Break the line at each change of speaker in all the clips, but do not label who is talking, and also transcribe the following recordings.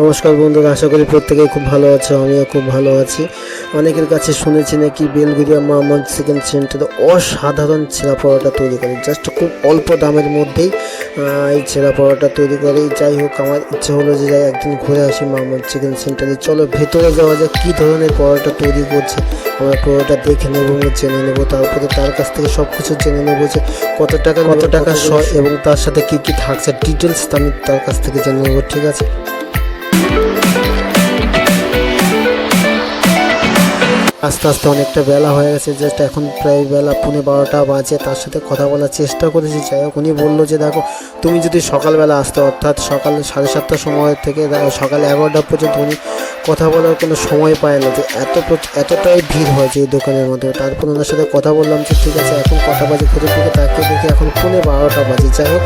নমস্কার বন্ধুরা আশা করি প্রত্যেকেই খুব ভালো আছে আমিও খুব ভালো আছি। অনেকের কাছে শুনেছি নাকি বেলগুড়িয়া মোহাম্মদ চিকেন সেন্টারে অসাধারণ ছেঁড়া পরোটা তৈরি করে। জাস্ট খুব অল্প দামের মধ্যেই এই ছেঁড়া পরোটা তৈরি করে। যাই হোক আমার ইচ্ছে হলো যে যাই একদিন ঘুরে আসি মোহাম্মদ চিকেন সেন্টারে চলো ভেতরে যাওয়া যাক কী ধরনের পরোটা তৈরি করছে। আমরা পরোটা দেখে নেব জেনে নেব তারপরে তার কাছ থেকে সব কিছু জেনে নেব যে কত টাকা কত টাকা এবং তার সাথে কী কী থাকছে ডিটেলস আমি তার কাছ থেকে জেনে নেব ঠিক আছে? আস্তে আস্তে অনেকটা বেলা হয়ে গেছে জাস্ট এখন প্রায় বেলা পুনে বারোটা বাজে তার সাথে কথা বলার চেষ্টা করেছি। যাই হোক উনি বলল যে দেখো তুমি যদি সকালবেলা আসতে অর্থাৎ সকাল সাড়ে সাতটার সময় থেকে দেখো সকাল এগারোটা পর্যন্ত উনি কথা বলার কোনো সময় পায় না যে এত এতটাই ভিড় হয়েছে এই দোকানের মধ্যে। তারপর ওনার সাথে কথা বললাম যে ঠিক আছে এখন কথা বাজে? ঘুরে ফিরে তাকে দেখি এখন পৌনে বারোটা বাজে। যাই হোক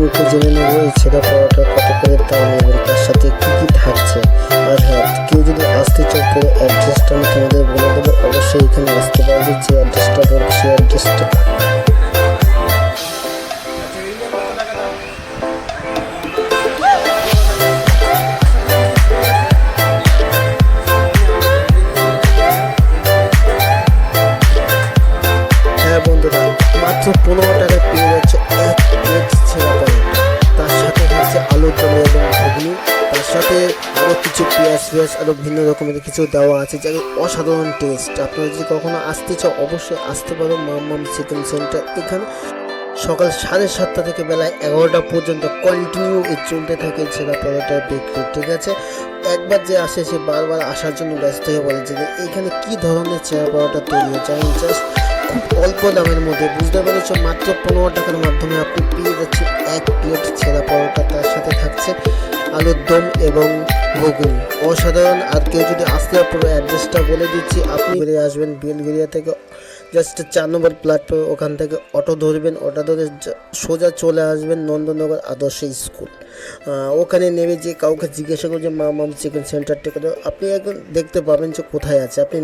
মুখে জেনে নেব এই ছেঁড়া পড়াটা কত করে দাম এবং তার সাথে কী কী থাকছে? আর হ্যাঁ কেউ যদি আসতে চায় পুরো অ্যাড্রেসটা আমি তোমাদের বলে দেবো। অবশ্যই এখানে আসতে পারবে যে অ্যাড্রেসটা বলব সেই অ্যাড্রেসটা মাত্র পনেরো টাকায় পেঁয়াজ আরও ভিন্ন রকমের কিছু দেওয়া আছে যার অসাধারণ টেস্ট আপনারা যদি কখনো আসতে চাও, অবশ্যই আসতে পারো মাম চিকেন সেন্টার। এখানে সকাল সাড়ে সাতটা থেকে বেলা এগারোটা পর্যন্ত কন্টিনিউ এই চলতে থাকে ছেঁড়া পরোটার বিক্রি, ঠিক আছে? একবার যে আসে, সে বারবার আসার জন্য ব্যস্ত হয়ে বলে যে এখানে কি ধরনের ছেঁড়া পরোটা তৈরি হচ্ছে আমি জাস্ট খুব অল্প দামের মধ্যে, বুঝতে পেরেছ? মাত্র পনেরো টাকার মাধ্যমে আপনি পেয়ে যাচ্ছেন এক প্লেট ছেঁড়া পরোটা, তার সাথে থাকছে আলুর দম এবং ঘুগনি অসাধারণ। আর কেউ যদি আসতে পুরো অ্যাড্রেসটা বলে দিচ্ছি, আপনি বেরিয়ে আসবেন বেলগেরিয়া থেকে। জাস্ট চার নম্বর প্ল্যাটফর্ম ওখান থেকে অটো ধরবেন। অটো ধরে সোজা চলে আসবেন নন্দনগর আদর্শ স্কুল। ওখানে নেমে যে কাউকে জিজ্ঞাসা করছে মা, মাম চিকেন সেন্টারটা আপনি একদম দেখতে পাবেন যে কোথায় আছে। আপনি